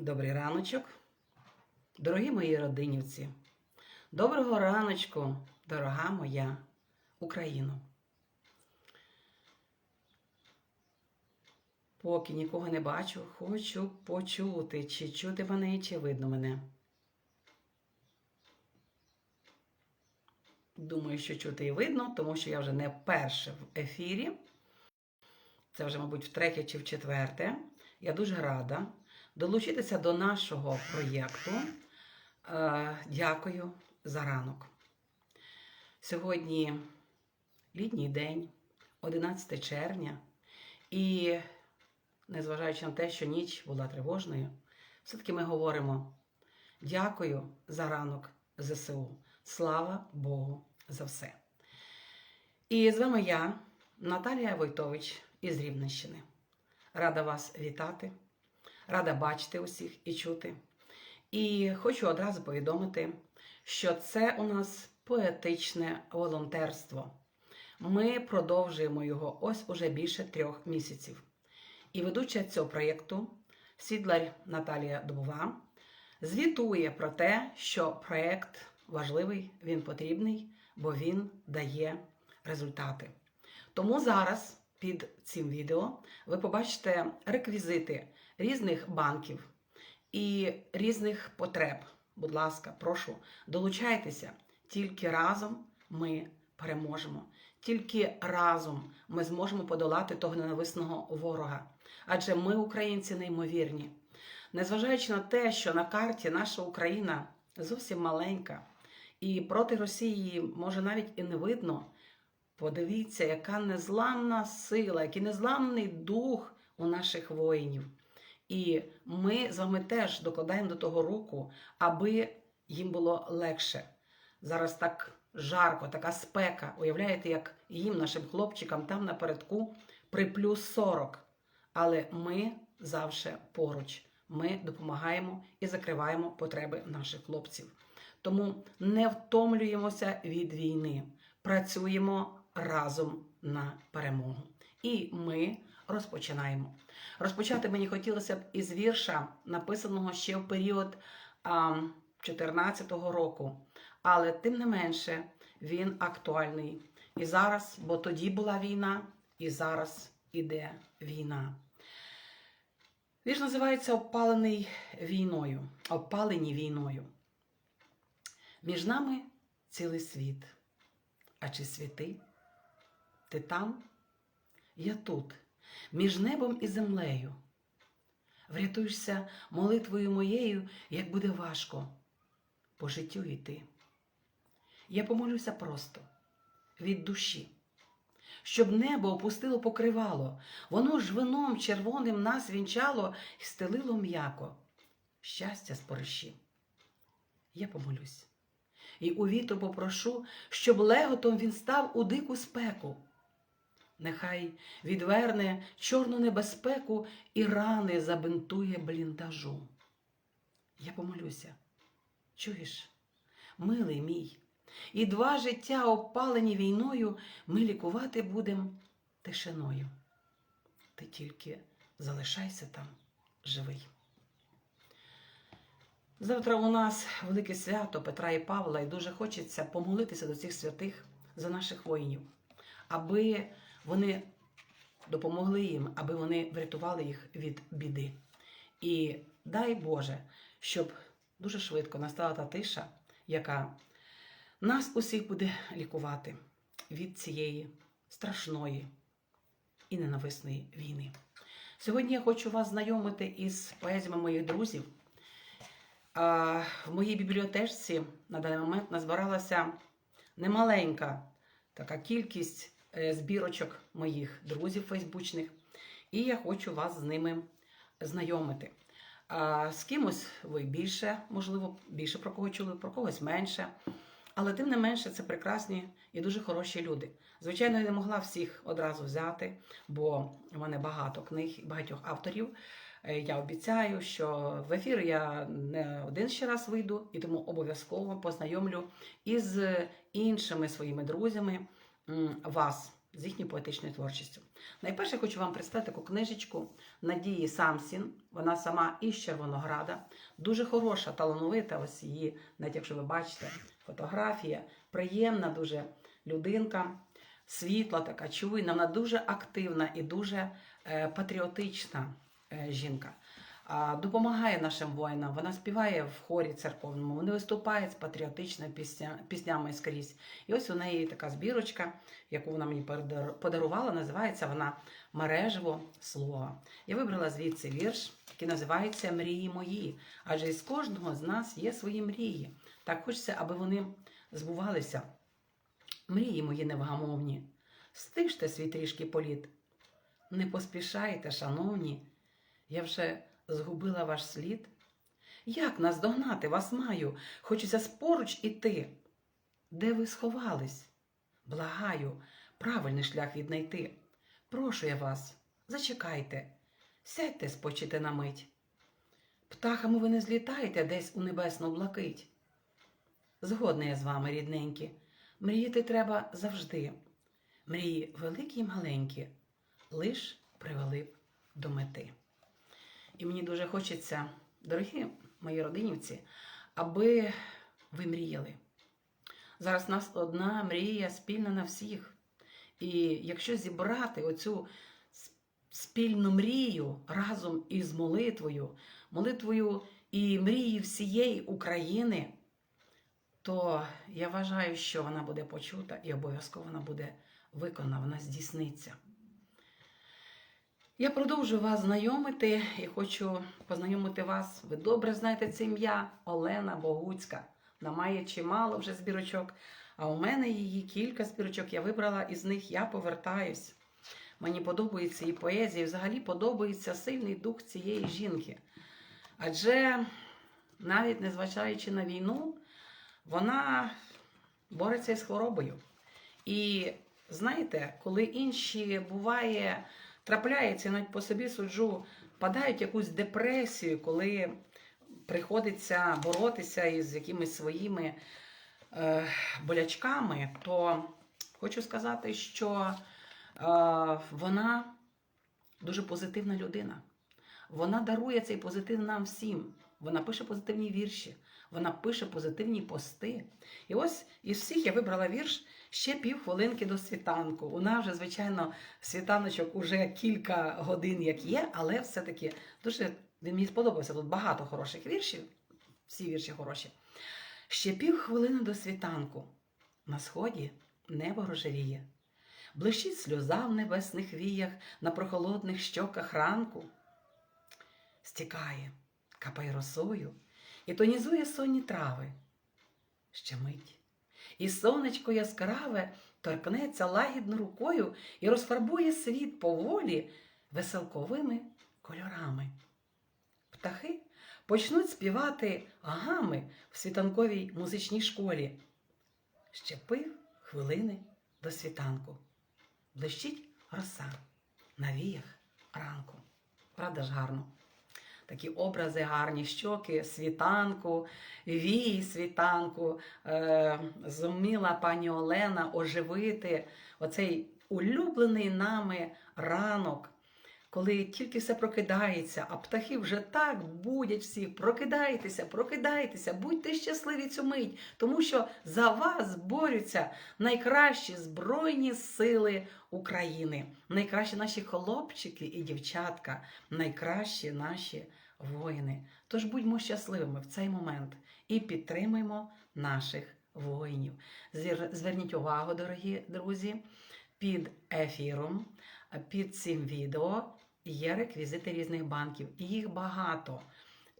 Добрий раночок, дорогі мої родинівці. Доброго раночку, дорога моя Україно. Поки нікого не бачу, хочу почути, чи чути мене, чи видно мене. Думаю, що чути і видно, тому що я вже не вперше в ефірі. Це вже, мабуть, втретє чи в четверте. Я дуже рада долучитися до нашого проєкту. Е, Дякую за ранок. Сьогодні літній день, 11 червня, і незважаючи на те, що ніч була тривожною, все-таки ми говоримо дякую за ранок ЗСУ. Слава Богу за все. І з вами я, Наталія Войтович із Рівненщини. Рада вас вітати, рада бачити усіх і чути. І хочу одразу повідомити, що це у нас поетичне волонтерство. Ми продовжуємо його ось уже більше трьох місяців. І ведуча цього проєкту, Сідлар Наталія Дубова, звітує про те, що проєкт важливий, він потрібний, бо він дає результати. Тому зараз під цим відео ви побачите реквізити різних банків і різних потреб. Будь ласка, прошу, долучайтеся. Тільки разом ми переможемо. Тільки разом ми зможемо подолати того ненависного ворога. Адже ми, українці, неймовірні. Незважаючи на те, що на карті наша Україна зовсім маленька, і проти Росії може навіть і не видно. Подивіться, яка незламна сила, який незламний дух у наших воїнів. І ми з вами теж докладаємо до того руку, аби їм було легше. Зараз так жарко, така спека. Уявляєте, як їм, нашим хлопчикам, там напередку при плюс 40. Але ми завжди поруч. Ми допомагаємо і закриваємо потреби наших хлопців. Тому не втомлюємося від війни, працюємо разом на перемогу. І ми розпочинаємо. Розпочати мені хотілося б із вірша, написаного ще в період 2014 року, але тим не менше він актуальний. І зараз, бо тоді була війна, і зараз іде війна. Вірш називається Опалений війною. Опалені війною. Між нами цілий світ. А чи світи? Ти там? Я тут, між небом і землею. Врятуєшся молитвою моєю, як буде важко по життю йти. Я помолюся просто від душі, щоб небо опустило покривало, воно ж вином червоним нас вінчало і стелило м'яко. Щастя з пориші. Я помолюсь. І у вітру попрошу, щоб леготом він став у дику спеку. Нехай відверне чорну небезпеку і рани забинтує бліндажу. Я помолюся, чуєш, милий мій, і два життя, опалені війною, ми лікувати будем тишиною. Ти тільки залишайся там живий. Завтра у нас велике свято Петра і Павла, і дуже хочеться помолитися до цих святих за наших воїнів, аби вони допомогли їм, аби вони врятували їх від біди. І дай Боже, щоб дуже швидко настала та тиша, яка нас усіх буде лікувати від цієї страшної і ненависної війни. Сьогодні я хочу вас знайомити із поезіями моїх друзів. В моїй бібліотечці на даний момент назбиралася немаленька така кількість збірочок моїх друзів фейсбучних, і я хочу вас з ними знайомити. З кимось ви більше, можливо, більше про кого чули, про когось менше. Але тим не менше, це прекрасні і дуже хороші люди. Звичайно, я не могла всіх одразу взяти, бо в мене багато книг і багатьох авторів. Е, Я обіцяю, що в ефір я не один ще раз вийду, і тому обов'язково познайомлю із іншими своїми друзями вас з їхньою поетичною творчістю. Найперше хочу вам представити таку книжечку Надії Самсін. Вона сама із Червонограда. Дуже хороша, талановита. Ось її, навіть якщо ви бачите, фотографія, приємна дуже людинка, світла, така чуйна, вона дуже активна і дуже е, патріотична е, жінка. Допомагає нашим воїнам. Вона співає в хорі церковному. Вони виступають з патріотичними пісня, піснями скрізь. І ось у неї така збірочка, яку вона мені подарувала. Називається вона Мережево слова. Я вибрала звідси вірш, який називається Мрії мої. Адже із кожного з нас є свої мрії. Так хочеться, аби вони збувалися. Мрії мої невгамовні. Стиште свій трішки політ. Не поспішайте, шановні. Я вже згубила ваш слід. Як наздогнати вас маю? Хочеться споруч іти. Де ви сховались? Благаю, правильний шлях віднайти. Прошу я вас, зачекайте, сядьте спочити на мить. Птахами ви не злітаєте десь у небесну блакить. Згодна я з вами, рідненькі, мріяти треба завжди. Мрії великі й маленькі, лиш привели б до мети. І мені дуже хочеться, дорогі мої родинівці, аби ви мріяли. Зараз нас одна мрія спільна на всіх. І якщо зібрати оцю спільну мрію разом із молитвою, молитвою і мрії всієї України, то я вважаю, що вона буде почута і обов'язково вона буде виконана, вона здійсниться. Я продовжую вас знайомити і хочу познайомити вас. Ви добре знаєте це ім'я Олена Богуцька. Вона має чимало вже збірочок, а у мене її кілька збірочок. Я вибрала із них Я повертаюсь. Мені подобається її поезія, і взагалі подобається сильний дух цієї жінки. Адже навіть незважаючи на війну, вона бореться із хворобою. І знаєте, коли інші буває, трапляється, навіть по собі суджу, впадають в якусь депресію, коли приходиться боротися із якимись своїми е, болячками, то хочу сказати, що е, вона дуже позитивна людина. Вона дарує цей позитив нам всім. Вона пише позитивні вірші, вона пише позитивні пости. І ось із всіх я вибрала вірш ще півхвилинки до світанку. У нас вже, звичайно, світаночок уже кілька годин як є, але все-таки дуже він мені сподобався. Тут багато хороших віршів, всі вірші хороші. Ще півхвилини до світанку. На сході небо рожевіє. Блищить сльоза в небесних віях на прохолодних щоках ранку. Стікає, капає росою і тонізує сонні трави. Ще мить. І сонечко яскраве торкнеться лагідно рукою і розфарбує світ поволі веселковими кольорами. Птахи почнуть співати гами в світанковій музичній школі. Ще пив хвилини до світанку. Блищить роса на віях ранку. Правда ж гарно? Такі образи гарні, щоки, світанку, вії світанку. Е, зуміла пані Олена оживити оцей улюблений нами ранок, коли тільки все прокидається, а птахи вже так будять всіх. Прокидайтеся, прокидайтеся, будьте щасливі цю мить, тому що за вас борються найкращі збройні сили України, найкращі наші хлопчики і дівчатка, найкращі наші воїни. Тож будьмо щасливими в цей момент і підтримуємо наших воїнів. Зверніть увагу, дорогі друзі, під ефіром, під цим відео є реквізити різних банків, і їх багато.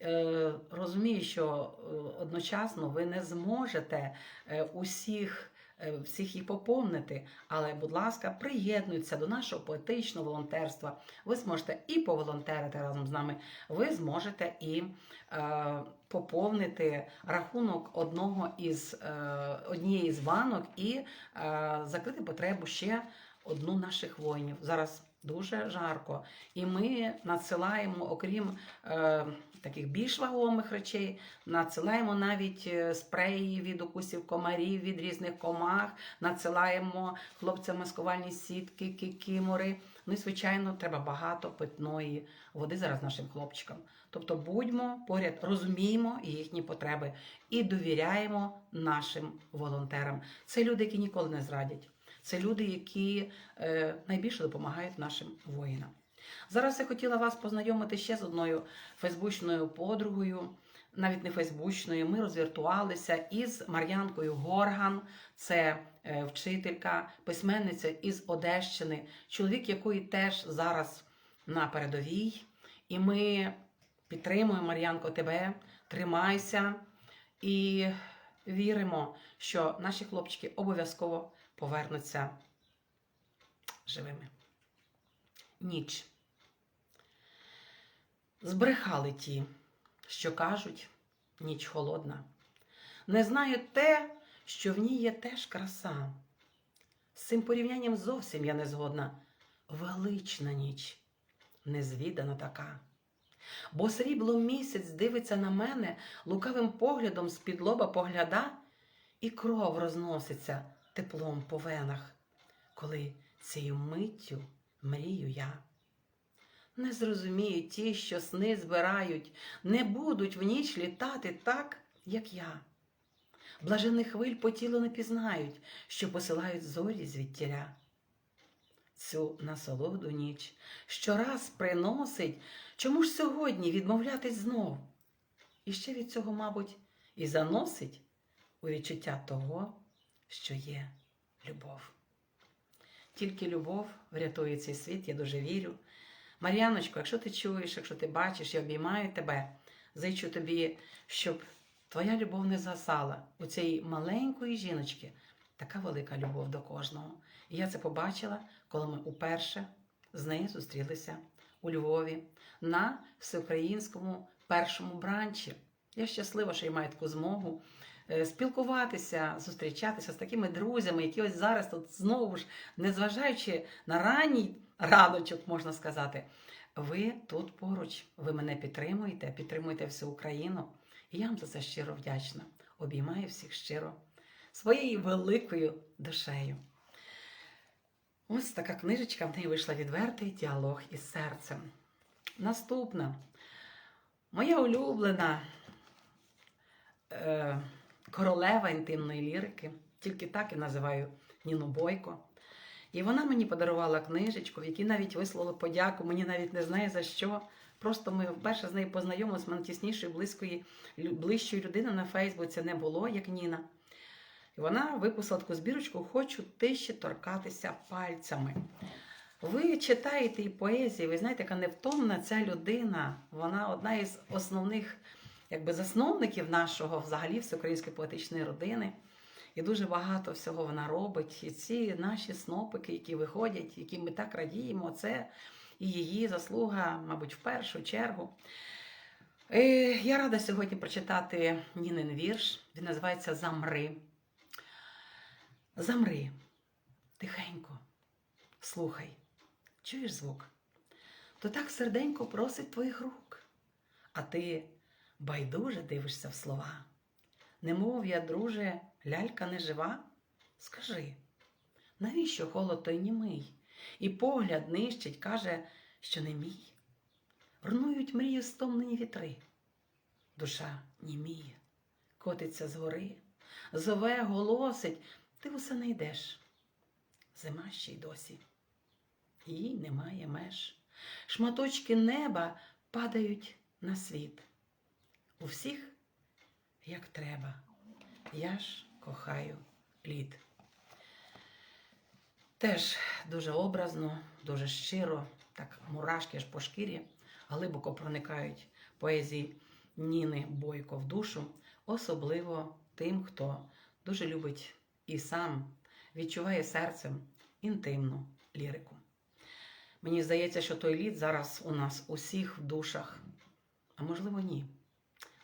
Е, Розумію, що е, одночасно ви не зможете е, усіх. Всіх їх поповнити, але, будь ласка, приєднуйтеся до нашого поетичного волонтерства. Ви зможете і поволонтерити разом з нами, ви зможете і е, поповнити рахунок одного із е, однієї з банок і е, закрити потребу ще одну наших воїнів. Зараз дуже жарко. І ми надсилаємо, окрім е, таких більш вагомих речей, надсилаємо навіть е, спреї від укусів комарів, від різних комах, надсилаємо хлопцям маскувальні сітки, кікімори. Ну і, звичайно, треба багато питної води зараз нашим хлопчикам. Тобто будьмо поряд, розуміємо їхні потреби і довіряємо нашим волонтерам. Це люди, які ніколи не зрадять. Це люди, які е, найбільше допомагають нашим воїнам. Зараз я хотіла вас познайомити ще з одною фейсбучною подругою, навіть не фейсбучною. Ми розвіртувалися із Мар'янкою Горган, це е, вчителька, письменниця із Одещини, чоловік якої теж зараз на передовій. І ми підтримуємо Мар'янко тебе, тримайся і віримо, що наші хлопчики обов'язково повернуться живими. Ніч. Збрехали ті, що кажуть, ніч холодна. Не знають те, що в ній є теж краса. З цим порівнянням зовсім я не згодна. Велична ніч, незвідана така. Бо срібло місяць дивиться на мене лукавим поглядом з-під лоба погляда, і кров розноситься теплом по венах, коли цією миттю мрію я. Не зрозуміють ті, що сни збирають, не будуть в ніч літати так, як я. Блажених хвиль по тілу не пізнають, що посилають зорі звідтіля. Цю насолоду ніч щораз приносить, чому ж сьогодні відмовлятись знов? І ще від цього, мабуть, і заносить у відчуття того, що є любов. Тільки любов врятує цей світ, я дуже вірю. Мар'яночко, якщо ти чуєш, якщо ти бачиш, я обіймаю тебе, зичу тобі, щоб твоя любов не згасала у цієї маленької жіночки. Така велика любов до кожного. І я це побачила, коли ми уперше з нею зустрілися у Львові на всеукраїнському першому бранчі. Я щаслива, що я маю таку змогу спілкуватися, зустрічатися з такими друзями, які ось зараз тут знову ж, незважаючи на ранній раночок, можна сказати, ви тут поруч, ви мене підтримуєте, підтримуєте всю Україну. І я вам за це щиро вдячна. Обіймаю всіх щиро своєю великою душею. Ось така книжечка в неї вийшла відвертий діалог із серцем. Наступна. Моя улюблена е, королева інтимної лірики, тільки так і називаю Ніну Бойко. І вона мені подарувала книжечку, в якій навіть вислала подяку, мені навіть не знає за що. Просто ми вперше з нею познайомилися, мене тіснішої, близької, ближчої людини на Фейсбуці не було, як Ніна. І вона випустила таку збірочку Хочу тиші торкатися пальцями. Ви читаєте і поезії, ви знаєте, яка невтомна ця людина. Вона одна із основних якби, засновників нашого взагалі всеукраїнської поетичної родини. І дуже багато всього вона робить. І ці наші снопики, які виходять, які ми так радіємо, це і її заслуга, мабуть, в першу чергу. Е, Я рада сьогодні прочитати Нінин вірш. Він називається Замри. Замри, тихенько, слухай, чуєш звук? То так серденько просить твоїх рук, а ти байдуже дивишся в слова. Немов я, друже, лялька не жива? Скажи, навіщо холод той німий? І погляд нищить, каже, що не мій. Рнують мрію стомлені вітри. Душа німіє, котиться згори, зове, голосить, ти усе не йдеш. Зима ще й досі. Їй немає меж. Шматочки неба падають на світ. У всіх як треба. Я ж кохаю лід. Теж дуже образно, дуже щиро, так мурашки аж по шкірі глибоко проникають поезії Ніни Бойко в душу, особливо тим, хто дуже любить і сам відчуває серцем інтимну лірику. Мені здається, що той лід зараз у нас усіх в душах, а можливо, ні.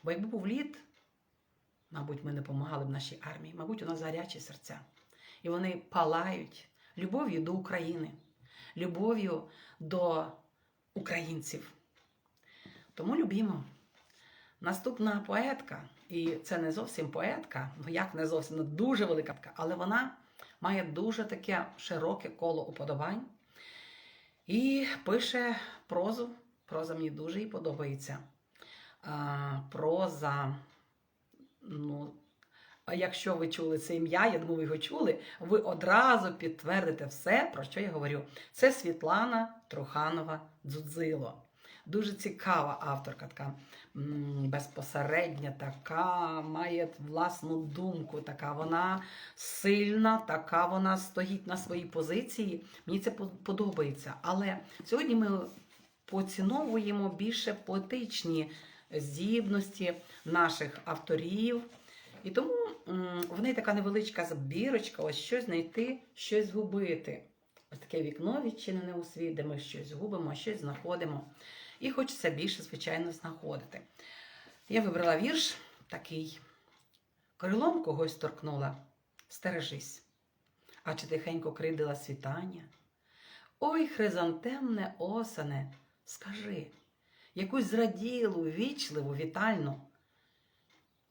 Бо якби був лід, мабуть, ми не допомагали б нашій армії, мабуть, у нас гарячі серця. І вони палають любов'ю до України, любов'ю до українців. Тому любімо. Наступна поетка, і це не зовсім поетка, ну як не зовсім, ну дуже велика, поетка, але вона має дуже таке широке коло уподобань і пише прозу. Проза мені дуже і подобається. Проза, ну, якщо ви чули це ім'я, я думаю, ви його чули, ви одразу підтвердите все, про що я говорю. Це Світлана Труханова Дзудзило. Дуже цікава авторка, така безпосередня, така, має власну думку, така вона сильна, така вона стоїть на своїй позиції. Мені це подобається. Але сьогодні ми поціновуємо більше поетичні здібності наших авторів. І тому в неї така невеличка збірочка, ось щось знайти, щось згубити. Ось таке вікно відчинене у світ, де ми щось губимо, щось знаходимо. І хочеться більше, звичайно, знаходити. Я вибрала вірш такий. Крилом когось торкнула, стережись, а чи тихенько кридила світання. Ой, хризантемне осане, скажи, якусь зраділу, вічливу, вітальну.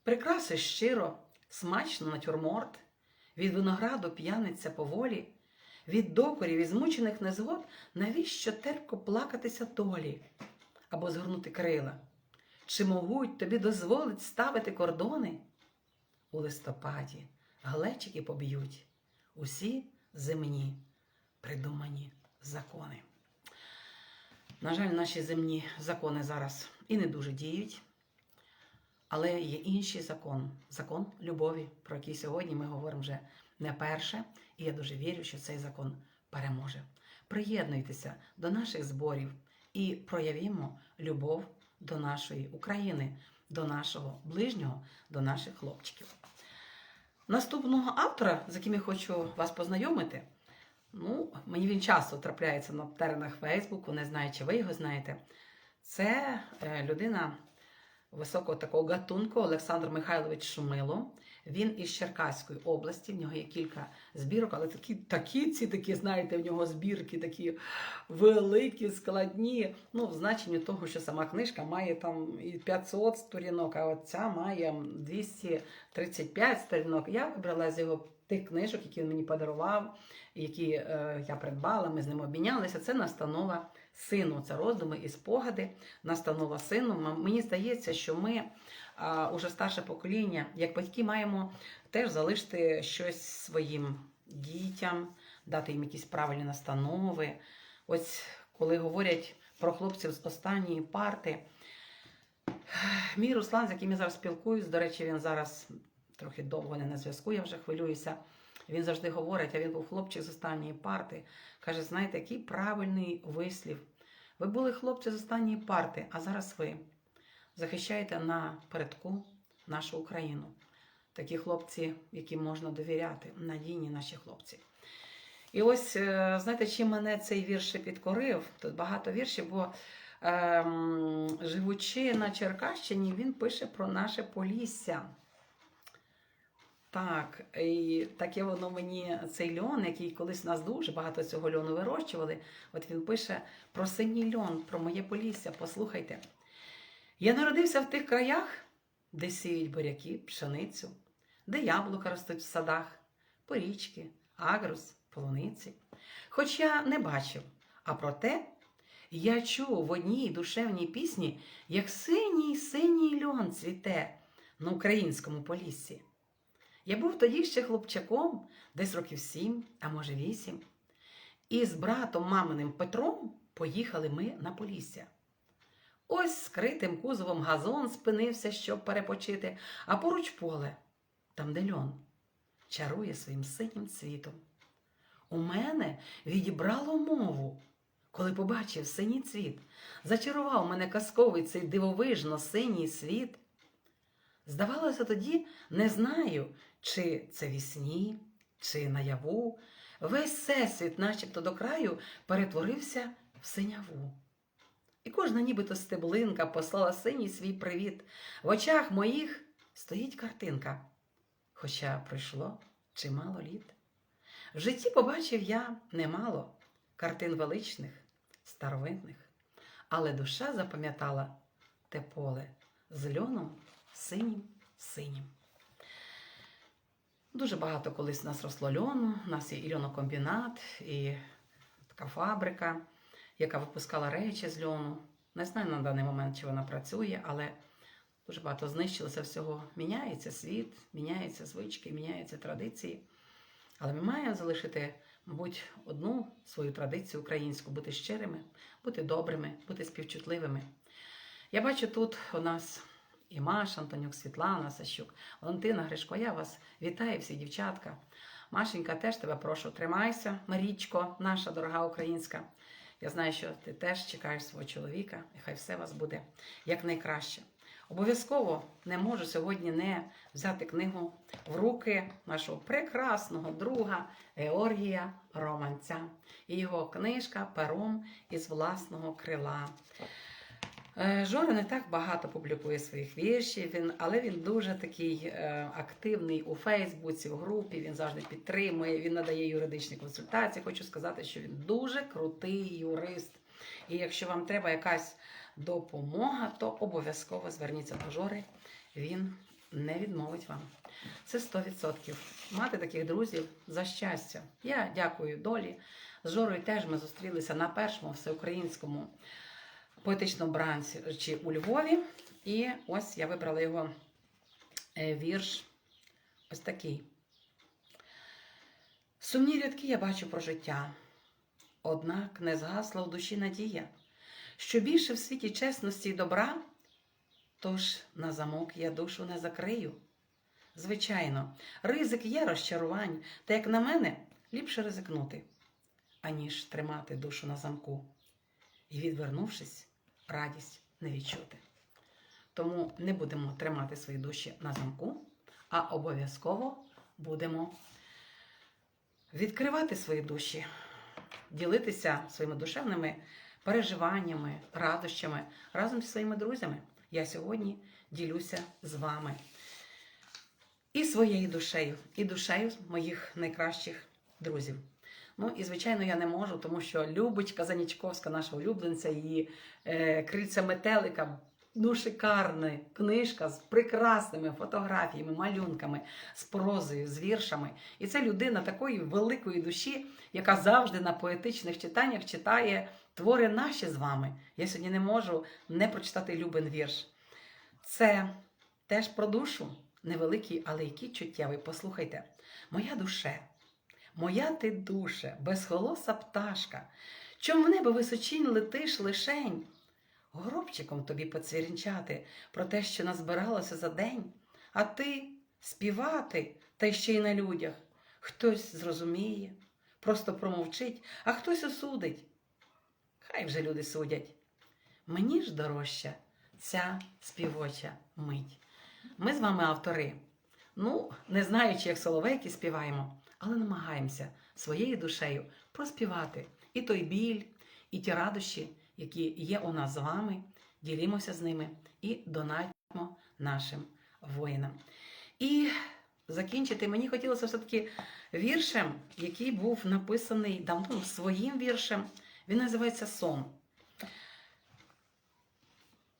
Прикраси щиро, смачно натюрморт, від винограду п'яниця поволі, від докорів і змучених незгод, навіщо терпко плакатися долі або згорнути крила? Чи могуть тобі дозволить ставити кордони? У листопаді глечики поб'ють усі земні придумані закони. На жаль, наші земні закони зараз і не дуже діють. Але є інший закон закон любові, про який сьогодні ми говоримо вже не перше, і я дуже вірю, що цей закон переможе. Приєднуйтеся до наших зборів і проявімо любов до нашої України, до нашого ближнього, до наших хлопчиків. Наступного автора, з яким я хочу вас познайомити, ну, мені він часто трапляється на теренах Фейсбуку, не знаю, чи ви його знаєте. Це е, людина високого такого гатунку Олександр Михайлович Шумило. Він із Черкаської області, в нього є кілька збірок, але такі, такі ці такі, знаєте, в нього збірки такі великі, складні. Ну, в значенні того, що сама книжка має там і 500 сторінок, а от ця має 235 сторінок. Я вибрала з його тих книжок, які він мені подарував, які е, я придбала, ми з ним обмінялися. Це настанова сину. Це роздуми і спогади, настанова сину. Мені здається, що ми а, уже старше покоління, як батьки, маємо теж залишити щось своїм дітям, дати їм якісь правильні настанови. Ось коли говорять про хлопців з останньої парти. Мій Руслан, з яким я зараз спілкуюсь, до речі, він зараз трохи довго не на зв'язку, я вже хвилююся. Він завжди говорить, а він був хлопчик з останньої парти. Каже, знаєте, який правильний вислів. Ви були хлопці з останньої парти, а зараз ви захищаєте на передку нашу Україну. Такі хлопці, яким можна довіряти, надійні наші хлопці. І ось, е, знаєте, чим мене цей вірш підкорив? Тут багато віршів, бо ем, живучи на Черкащині, він пише про наше Полісся. Так, і таке воно мені цей льон, який колись нас дуже багато цього льону вирощували. От він пише про синій льон, про моє полісся. Послухайте. Я народився в тих краях, де сіють буряки, пшеницю, де яблука ростуть в садах, порічки, агрус, полуниці. Хоч я не бачив, а проте я чув в одній душевній пісні, як синій синій льон цвіте на українському поліссі. Я був тоді ще хлопчаком, десь років сім, а може вісім. І з братом маминим Петром поїхали ми на Полісся. Ось скритим кузовом газон спинився, щоб перепочити, а поруч поле, там де льон, чарує своїм синім цвітом. У мене відібрало мову, коли побачив синій цвіт, зачарував мене казковий цей дивовижно синій світ. Здавалося, тоді не знаю, чи це вісні, чи наяву. Весь всесвіт, начебто до краю, перетворився в синяву. І кожна нібито стеблинка послала синій свій привіт. В очах моїх стоїть картинка, хоча пройшло чимало літ. В житті побачив я немало, картин величних, старовинних, але душа запам'ятала те поле з льоном синім синім. Дуже багато колись у нас росло льону, у нас є і льонокомбінат, і така фабрика, яка випускала речі з льону. Не знаю на даний момент, чи вона працює, але дуже багато знищилося всього. Міняється світ, міняються звички, міняються традиції. Але ми маємо залишити, мабуть, одну свою традицію українську бути щирими, бути добрими, бути співчутливими. Я бачу тут у нас і Маша, Антонюк, Світлана, Сащук, Валентина Гришко. Я вас вітаю, всі дівчатка. Машенька, теж тебе прошу, тримайся, Марічко, наша дорога українська. Я знаю, що ти теж чекаєш свого чоловіка, і хай все у вас буде якнайкраще. Обов'язково не можу сьогодні не взяти книгу в руки нашого прекрасного друга Георгія Романця і його книжка Пером із власного крила. Е, Жора не так багато публікує своїх віршів, він, але він дуже такий е, активний у Фейсбуці, у групі. Він завжди підтримує, він надає юридичні консультації. Хочу сказати, що він дуже крутий юрист. І якщо вам треба якась допомога, то обов'язково зверніться до Жори. Він не відмовить вам. Це 100%. Мати таких друзів за щастя. Я дякую долі. З Жорою теж ми зустрілися на першому всеукраїнському поетичному бранчі у Львові. І ось я вибрала його е, вірш ось такий. Сумні рядки я бачу про життя, однак не згасла в душі надія, що більше в світі чесності й добра, тож на замок я душу не закрию. Звичайно, ризик є розчарувань, та, як на мене, ліпше ризикнути, аніж тримати душу на замку і, відвернувшись, радість не відчути. Тому не будемо тримати свої душі на замку, а обов'язково будемо відкривати свої душі, ділитися своїми душевними переживаннями, радощами разом зі своїми друзями. Я сьогодні ділюся з вами і своєю душею, і душею моїх найкращих друзів. Ну і звичайно, я не можу, тому що Любочка Занічковська, наша улюбленця, її е, крильця метелика. Ну, шикарна книжка з прекрасними фотографіями, малюнками, з прозою, з віршами. І це людина такої великої душі, яка завжди на поетичних читаннях читає твори наші з вами. Я сьогодні не можу не прочитати Любин вірш. Це теж про душу, невеликий, але який чуттєвий. Послухайте, моя душе. Моя ти душе, безголоса пташка, чом небо височінь летиш лишень, горобчиком тобі поцвірінчати про те, що назбиралося за день, а ти співати, та ще й на людях. Хтось зрозуміє, просто промовчить, а хтось осудить. Хай вже люди судять. Мені ж дорожча ця співоча мить. Ми з вами автори. Ну, не знаючи, як соловейки співаємо але намагаємося своєю душею проспівати і той біль, і ті радощі, які є у нас з вами, ділімося з ними і донатимо нашим воїнам. І закінчити мені хотілося все-таки віршем, який був написаний давно своїм віршем. Він називається Сон.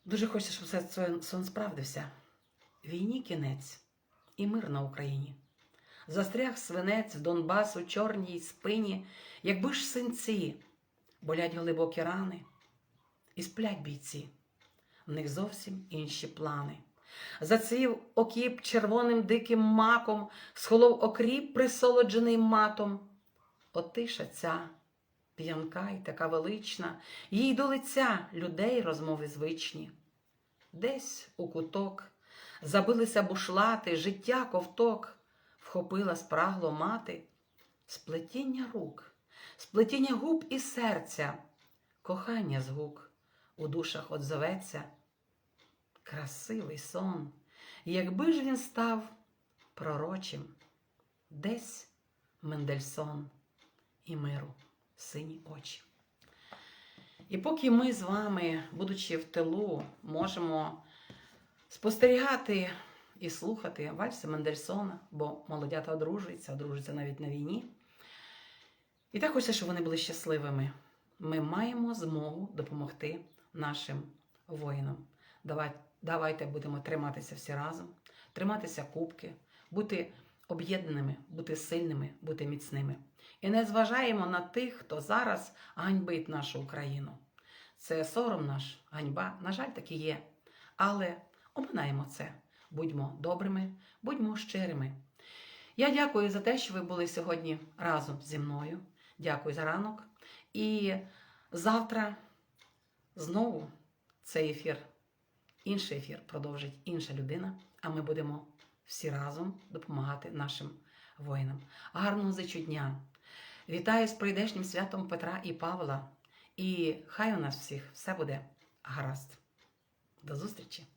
Дуже хочеться, щоб цей сон справдився. Війні кінець і мир на Україні. Застряг свинець Донбасу чорній спині, якби ж синці, болять глибокі рани, і сплять бійці, в них зовсім інші плани. Зацвів окіп червоним диким маком, схолов окріп, присолоджений матом. Отиша ця п'янка й така велична, їй до лиця людей розмови звичні. Десь у куток забилися бушлати, життя ковток вхопила спрагло мати сплетіння рук, сплетіння губ і серця, кохання згук у душах отзоветься. Красивий сон, якби ж він став пророчим, десь Мендельсон і миру сині очі. І поки ми з вами, будучи в тилу, можемо спостерігати і слухати вальси Мендельсона, бо молодята одружуються, одружуються навіть на війні. І так хочеться, щоб вони були щасливими. Ми маємо змогу допомогти нашим воїнам. Давай, давайте будемо триматися всі разом, триматися кубки, бути об'єднаними, бути сильними, бути міцними. І не зважаємо на тих, хто зараз ганьбить нашу Україну. Це сором наш, ганьба, на жаль, так і є. Але оминаємо це. Будьмо добрими, будьмо щирими. Я дякую за те, що ви були сьогодні разом зі мною. Дякую за ранок. І завтра знову цей ефір, інший ефір продовжить інша людина, а ми будемо всі разом допомагати нашим воїнам. Гарного зичу дня! Вітаю з прийдешнім святом Петра і Павла. І хай у нас всіх все буде гаразд. До зустрічі!